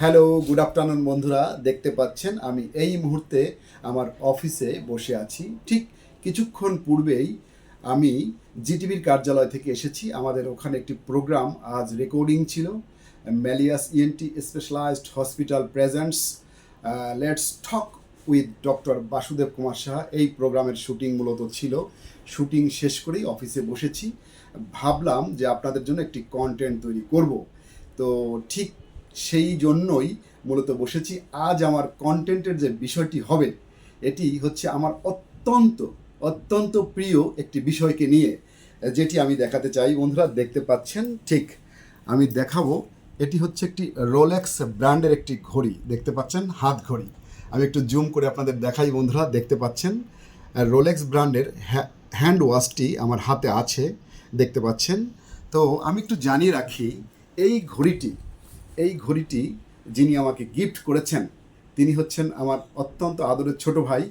Hello good afternoon বন্ধুরা। দেখতে পাচ্ছেন, আমি এই মুহূর্তে আমার অফিসে বসে আছি। ঠিক কিছুক্ষণ পূর্বেই আমি জিটিভির কার্যালয় থেকে এসেছি। আমাদের ওখানে একটি প্রোগ্রাম আজ রেকর্ডিং ছিল। Malleus ENT specialised hospital presents let's talk with doctor Basudeb Kumar Saha এই প্রোগ্রামের শুটিং মূলত ছিল। শুটিং শেষ করেই অফিসে বসেছি। ভাবলাম যে আপনাদের জন্য একটি কন্টেন্ট তৈরি করব। তো ঠিক সেই জন্যই মূলত বসেছি। আজ আমার কন্টেন্টের যে বিষয়টি হবে, এটি হচ্ছে আমার অত্যন্ত অত্যন্ত প্রিয় একটি বিষয়কে নিয়ে, যেটি আমি দেখাতে চাই। বন্ধুরা, দেখতে পাচ্ছেন? ঠিক, আমি দেখাবো। এটি হচ্ছে একটি রোলেক্স ব্র্যান্ডের একটি ঘড়ি। দেখতে পাচ্ছেন? হাত ঘড়ি। আমি একটু জুম করে আপনাদের দেখাই, বন্ধুরা। দেখতে পাচ্ছেন? রোলেক্স ব্র্যান্ডের হ্যান্ড ওয়াশটি আমার হাতে আছে। দেখতে পাচ্ছেন? তো আমি একটু জানিয়ে রাখি, এই ঘড়িটি এই ঘড়িটি যিনি আমাকে গিফট করেছেন, তিনি হচ্ছেন আমার অত্যন্ত আদরের ছোট ভাই,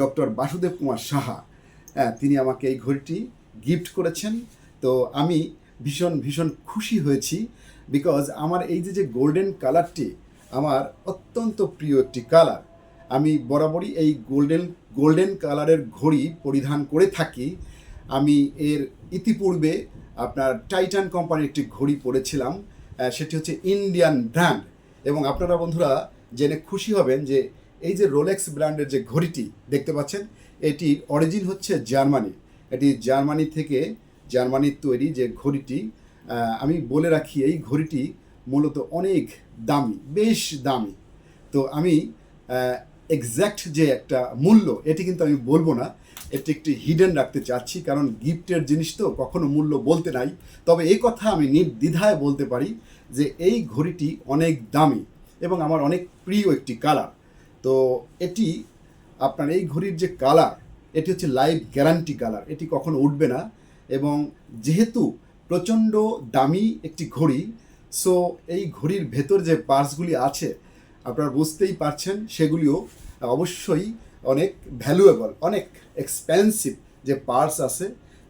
ডক্টর বাসুদেব কুমার সাহা। হ্যাঁ তিনি আমাকে এই ঘড়িটি গিফট করেছেন। তো আমি ভীষণ ভীষণ খুশি হয়েছি বিকজ আমার এই যে যে গোল্ডেন কালারটি আমার অত্যন্ত প্রিয় একটি কালার আমি বরাবরই এই গোল্ডেন গোল্ডেন কালারের ঘড়ি পরিধান করে থাকি। আমি এর ইতিপূর্বে আপনার টাইটান কোম্পানির একটি ঘড়ি পরেছিলাম। সেটি হচ্ছে ইন্ডিয়ান ব্র্যান্ড এবং আপনারা বন্ধুরা জেনে খুশি হবেন যে এই যে রোলেক্স ব্র্যান্ডের যে ঘড়িটি দেখতে পাচ্ছেন এটি অরিজিন হচ্ছে জার্মানি। এটি জার্মানি থেকে জার্মানির তৈরি যে ঘড়িটি আমি বলে রাখি এই ঘড়িটি মূলত অনেক দামি, বেশ দামি। তো আমি এক্স্যাক্ট যে একটা মূল্য, এটি কিন্তু আমি বলব না। এটি একটি হিডেন রাখতে চাচ্ছি, কারণ গিফটের জিনিস তো কখনো মূল্য বলতে নাই। তবে এই কথা আমি নির্দ্বিধায় বলতে পারি যে এই ঘড়িটি অনেক দামি এবং আমার অনেক প্রিয় একটি কালার তো এটি, আপনার এই ঘড়ির যে কালার এটি হচ্ছে লাইভ গ্যারান্টি কালার এটি কখনো উঠবে না। এবং যেহেতু প্রচণ্ড দামি একটি ঘড়ি সো এই ঘড়ির ভেতর যে পার্টসগুলি আছে আপনারা বুঝতেই পারছেন, সেগুলিও অবশ্যই অনেক ভ্যালুয়েবল অনেক এক্সপেন্সিভ যে পার্টস আছে।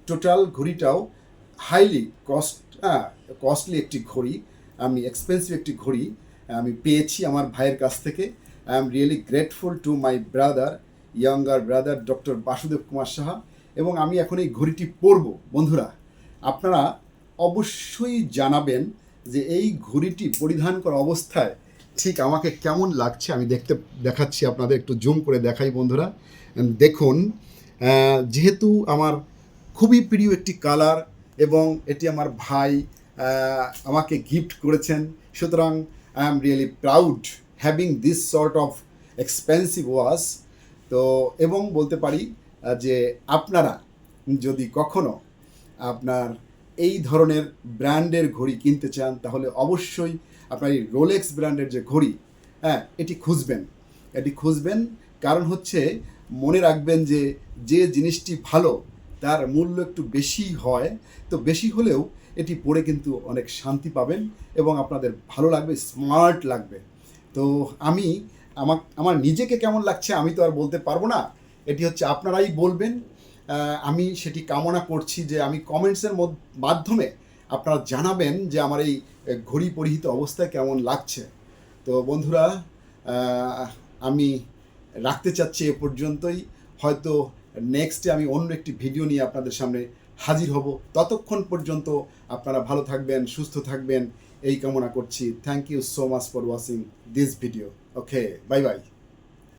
টোটাল ঘড়িটাও হাইলি কস্ট কস্টলি একটি ঘড়ি, আমি এক্সপেন্সিভ একটি ঘড়ি, আমি পেয়েছি আমার ভাইয়ের কাছ থেকে। I am really grateful to my brother younger brother doctor Basudeb Kumar Saha এবং আমি এখন এই ঘড়িটি পরব। বন্ধুরা, আপনারা অবশ্যই জানাবেন যে এই ঘড়িটি পরিধান করা অবস্থায় ঠিক আমাকে কেমন লাগছে আমি দেখতে, দেখাচ্ছি আপনাদের, একটু জুম করে দেখাই বন্ধুরা। দেখুন যেহেতু আমার খুবই প্রিয় একটি কালার এবং এটি আমার ভাই আমাকে গিফট করেছেন, সুতরাং I am really proud having this sort of expensive watch তো, এবং বলতে পারি যে আপনারা যদি কখনো আপনার এই ধরনের ব্র্যান্ডের ঘড়ি কিনতে চান, তাহলে অবশ্যই আপনার এই রোলেক্স ব্র্যান্ডের যে ঘড়ি হ্যাঁ এটি খুঁজবেন। এটি খুঁজবেন কারণ হচ্ছে মনে রাখবেন যে যে জিনিসটি ভালো, তার মূল্য একটু বেশি হয়, তো বেশি হলেও এটি পরে কিন্তু অনেক শান্তি পাবেন এবং আপনাদের ভালো লাগবে, স্মার্ট লাগবে। তো আমি, আমার আমার নিজেকে কেমন লাগছে আমি তো আর বলতে পারব না। এটি হচ্ছে আপনারাই বলবেন আমি সেটি কামনা করছি যে আমি কমেন্টসের মাধ্যমে আপনারা জানাবেন যে আমার এই ঘড়ি পরিহিত অবস্থায় কেমন লাগছে। তো বন্ধুরা আমি রাখতে চাচ্ছি এ পর্যন্তই। হয়তো নেক্সটে আমি অন্য একটি ভিডিও নিয়ে আপনাদের সামনে হাজির হব। ততক্ষণ পর্যন্ত আপনারা ভালো থাকবেন, সুস্থ থাকবেন, এই কামনা করছি। Thank you so much for watching this video okay bye bye